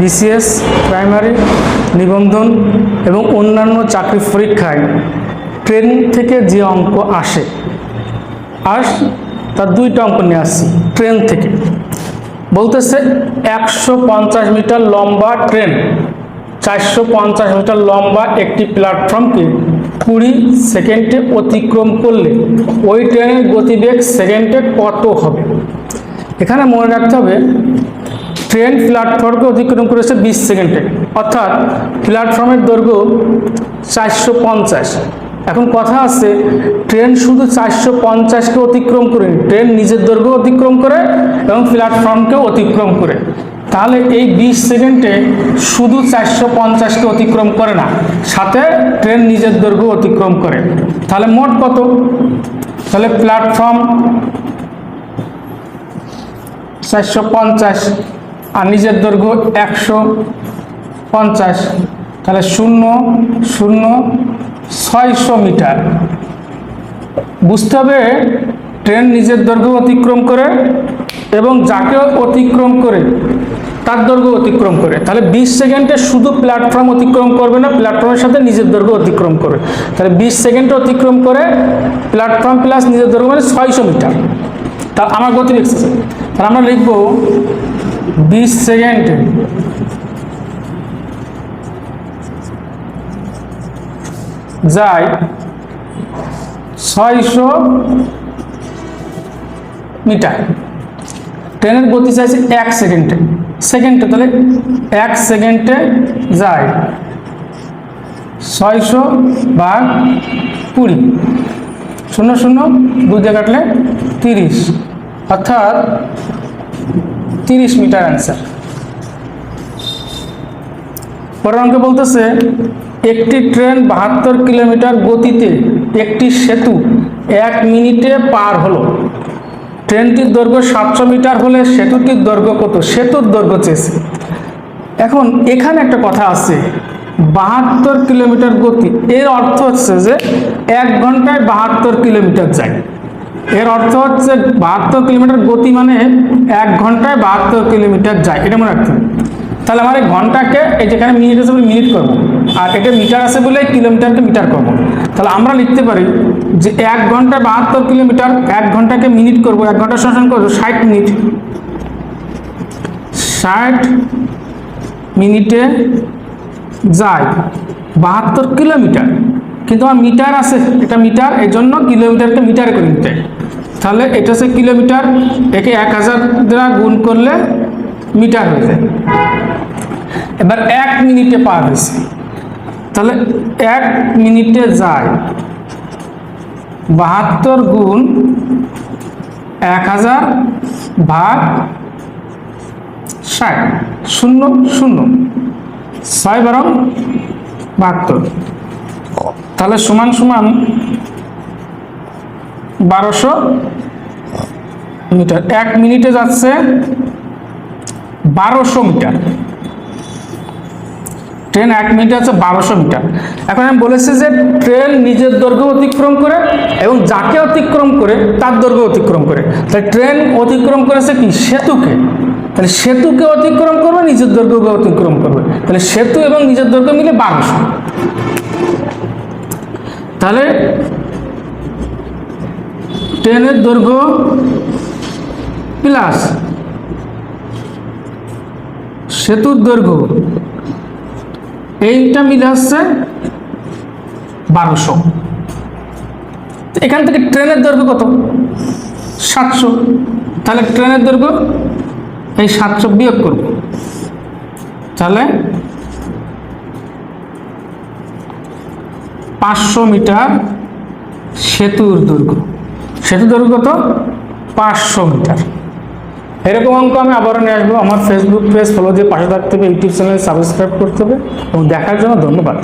BCS, primary, নিবন্ধন এবং অন্যান্য চাকরি পরীক্ষায় ট্রেন থেকে যে অঙ্ক আসে, আর তার দুইটা অঙ্ক নিয়ে আসছি, ট্রেন থেকে। বলতেছে একশো পঞ্চাশ মিটার লম্বা ট্রেন, চারশো পঞ্চাশ মিটার লম্বা একটি প্ল্যাটফর্মকে কুড়ি সেকেন্ডে অতিক্রম করলে ওই ট্রেনের গতিবেগ সেকেন্ডে কত হবে? এখানে মনে রাখতে হবে ট্রেন প্ল্যাটফর্মকে অতিক্রম করেছে বিশ সেকেন্ডে। অর্থাৎ প্ল্যাটফর্মের দৈর্ঘ্য চারশো পঞ্চাশ। এখন কথা আছে, ট্রেন শুধু চারশো পঞ্চাশকে অতিক্রম করে ট্রেন নিজের দৈর্ঘ্য অতিক্রম করে এবং প্ল্যাটফর্মকেও অতিক্রম করে। তাহলে এই বিশ সেকেন্ডে শুধু চারশো পঞ্চাশকে অতিক্রম করে না, সাথে ট্রেন নিজের দৈর্ঘ্য অতিক্রম করে। তাহলে মোট কত? তাহলে প্ল্যাটফর্ম চারশো পঞ্চাশ আর নিজের দৈর্ঘ্য একশো পঞ্চাশ। তাহলে শূন্য শূন্য, ছয়শো মিটার। বুঝতে হবে ট্রেন নিজের দৈর্ঘ্য অতিক্রম করে এবং যাকে অতিক্রম করে, তার দৈর্ঘ্য অতিক্রম করে। তাহলে বিশ সেকেন্ডে শুধু প্ল্যাটফর্ম অতিক্রম করবে না প্ল্যাটফর্মের সাথে নিজের দৈর্ঘ্য অতিক্রম করবে। তাহলে বিশ সেকেন্ডে অতিক্রম করে প্ল্যাটফর্ম প্লাস নিজের দৈর্ঘ্য মানে ছয়শো মিটার। তা আমার গতি এক্সারসাইজ তাহলে আমরা লিখব বিশ সেকেন্ডে। যায় ছয়শো মিটার। ট্রেনের গতি চাইছে এক সেকেন্ডে। সেকেন্ডে, তাহলে এক সেকেন্ডে যায় ছয়শো ভাগ কুড়ি। শূন্য শূন্য দিয়ে কাটলে তিরিশ। অর্থাৎ তিরিশ মিটার অ্যান্সার পরের অঙ্কে বলতেছে, একটি ট্রেন বাহাত্তর কিলোমিটার গতিতে একটি সেতু এক মিনিটে পার হলো। ট্রেনটির দৈর্ঘ্য সাতশো মিটার হলে সেতুটির দৈর্ঘ্য কত? সেতুর দৈর্ঘ্য চেয়েছে। এখন এখানে একটা কথা আছে, বাহাত্তর কিলোমিটার গতি, এর অর্থ হচ্ছে যে এক ঘন্টায় বাহাত্তর কিলোমিটার যায়। এর অর্থ হচ্ছে বাহাত্তর কিলোমিটার গতি মানে এক ঘন্টায় বাহাত্তর কিলোমিটার যায়, এটা মনে রাখতে তাহলে আমার এই ঘন্টাকে এই যেখানে মিনিট আছে বলে মিনিট করব, আর এটা মিটার আছে বলে কিলোমিটারকে মিটার করব। তাহলে আমরা লিখতে পারি যে এক ঘন্টায় বাহাত্তর কিলোমিটার এক ঘন্টাকে মিনিট করব, এক ঘণ্টা শোষণ করব, ষাট মিনিট। ষাট মিনিটে যায় বাহাত্তর কিলোমিটার। কিন্তু আমার মিটার আছে, এটা মিটার এই জন্য কিলোমিটারকে মিটারে করে নিতে। তাহলে এটা হচ্ছে কিলোমিটার, একে এক হাজার দ্বারা গুণ করলে মিটার হয়ে যায়। এবার এক মিনিটে পার হয়েছে। তাহলে এক মিনিটে যায় বাহাত্তর গুণ এক হাজার ভাগ ষাট, শূন্য শূন্য। ছয় বারো বাহাত্তর। তাহলে সমান সমান বারোশো মিটার। এক মিনিটে যাচ্ছে বারোশো মিটার। ট্রেন এক মিনিটে আছে বারোশো মিটার। এখন আমি বলেছি যে ট্রেন নিজের দৈর্ঘ্য অতিক্রম করে এবং যাকে অতিক্রম করে তার দৈর্ঘ্য অতিক্রম করে। তাই ট্রেন অতিক্রম করেছে কি? সেতুকে। তাহলে সেতুকে অতিক্রম করবে, নিজের দৈর্ঘ্যকে অতিক্রম করবে। তাহলে সেতু এবং নিজের দৈর্ঘ্য মিলে বারোশো। তাহলে ট্রেনের দৈর্ঘ্য প্লাস সেতুর দৈর্ঘ্য, এইটা মিলে হচ্ছে বারোশো। এখান থেকে ট্রেনের দৈর্ঘ্য কত? সাতশো। তাহলে ট্রেনের দৈর্ঘ্য এই সাতশো বিয়োগ করব। তাহলে পাঁচশো মিটার সেতুর দৈর্ঘ্য। সেতুর দৈর্ঘ্য কত? পাঁচশো মিটার। এরকম অঙ্ক আমি আবারও নিয়ে আসব। আমার ফেসবুক পেজ ফলো দিয়ে পাশে থাকতে হবে ইউটিউব চ্যানেল সাবস্ক্রাইব করতে হবে এবং দেখার জন্য ধন্যবাদ।